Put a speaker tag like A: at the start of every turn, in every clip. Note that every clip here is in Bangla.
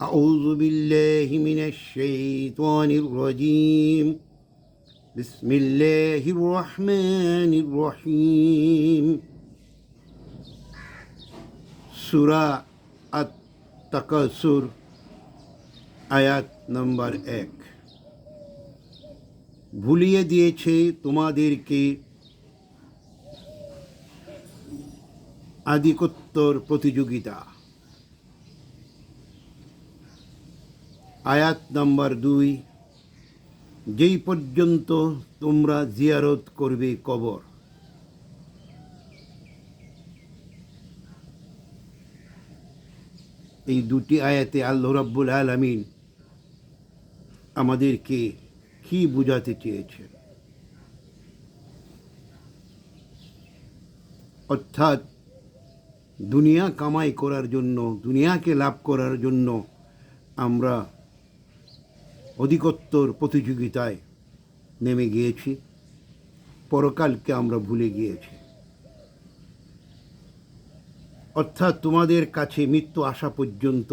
A: أعوذ بالله من الشيطان الرجيم بسم الله الرحمن الرحيم সুরা আত তাকাসুর আয়াত নম্বর এক ভুলিয়ে দিয়েছে তোমাদেরকে আধিকত্তর প্রতিযোগিতা আয়াত নম্বর দুই, যেই পর্যন্ত তোমরা জিয়ারত করবে কবর। এই দুটি আয়াতে আল্লাহ রাব্বুল আলামিন আমাদেরকে কি বুঝাতে চেয়েছেন? অর্থাৎ দুনিয়া কামাই করার জন্য, দুনিয়াকে লাভ করার জন্য আমরা অধিকত্তর প্রতিযোগিতায় নেমে গিয়েছি। পরকালকে আমরা ভুলে গিয়েছি। অর্থাৎ তোমাদের কাছে মৃত্যু আসা পর্যন্ত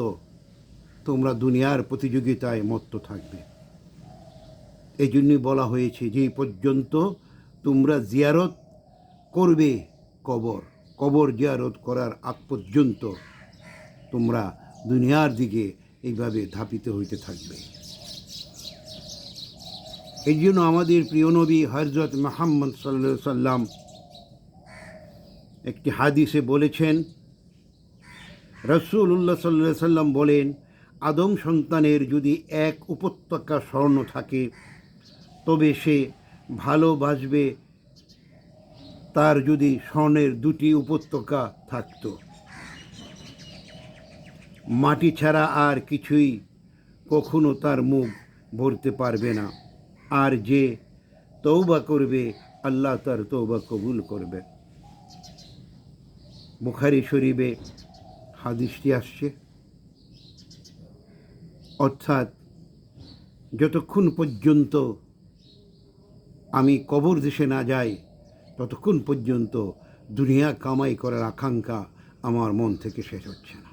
A: তোমরা দুনিয়ার প্রতিযোগিতায় মত্ত থাকবে। এই জন্যই বলা হয়েছে যে পর্যন্ত তোমরা জিয়ারত করবে কবর। কবর জিয়ারত করার আগ পর্যন্ত তোমরা দুনিয়ার দিকে এইভাবে ধাপিত হইতে থাকবে। এই জন্য আমাদের প্রিয় নবী হজরত মাহমদ সাল্লা সাল্লাম একটি হাদিসে বলেছেন রসুল্লাহ সাল্লা সাল্লাম বলেন, আদম সন্তানের যদি এক উপত্যকা স্বর্ণ থাকে, তবে সে ভালোবাসবে তার যদি স্বর্ণের দুটি উপত্যকা থাকত। মাটি ছাড়া আর কিছুই কখনো তার মুখ ভরতে পারবে না। আর যে তৌবা করবে, আল্লাহ তার তৌবা কবুল করবে। বুখারি শরীফে হাদিসটি আসছে। অর্থাৎ যতক্ষণ পর্যন্ত আমি কবর দেশে না যাই, ততক্ষণ পর্যন্ত দুনিয়া কামাই করার আকাঙ্ক্ষা আমার মন থেকে শেষ হচ্ছে না।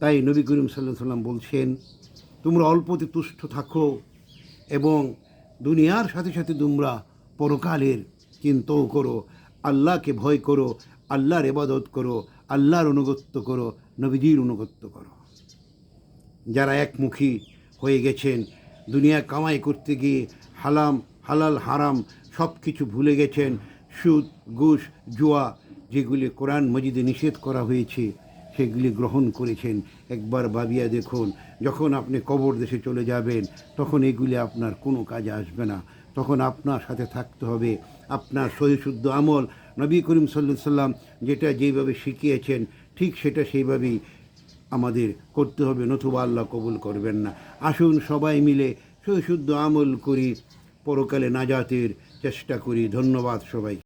A: তাই নবী করিম সাল্লাহ সাল্লাম বলছেন, তোমরা অল্পতে তুষ্ট থাকো এবং দুনিয়ার সাথে সাথে তোমরা পরকালের চিন্তাও করো, আল্লাহকে ভয় করো, আল্লাহর এবাদত করো, আল্লাহর অনুগত্য করো, নবীজির অনুগত্য করো। যারা একমুখী হয়ে গেছেন, দুনিয়া কামাই করতে গিয়ে হালাম, হালাল, হারাম সব কিছু ভুলে গেছেন, সুদ, ঘুষ, জুয়া, যেগুলি কোরআন মজিদে নিষেধ করা হয়েছে সেগুলি গ্রহণ করেছেন। একবার ভাবিয়া দেখুন, যখন আপনি কবর দেশে চলে যাবেন, তখন এগুলি আপনার কোনো কাজে আসবে না। তখন আপনার সাথে থাকতে হবে। আপনার সহিশুদ্ধ আমল নবী করিম সাল্লা সাল্লাম যেটা যেইভাবে শিখিয়েছেন, ঠিক সেটা সেইভাবেই আমাদের করতে হবে, নতুবা আল্লাহ কবুল করবেন না। আসুন সবাই মিলে সহিশুদ্ধ আমল করি, পরকালে নাজাতের চেষ্টা করি। ধন্যবাদ সবাই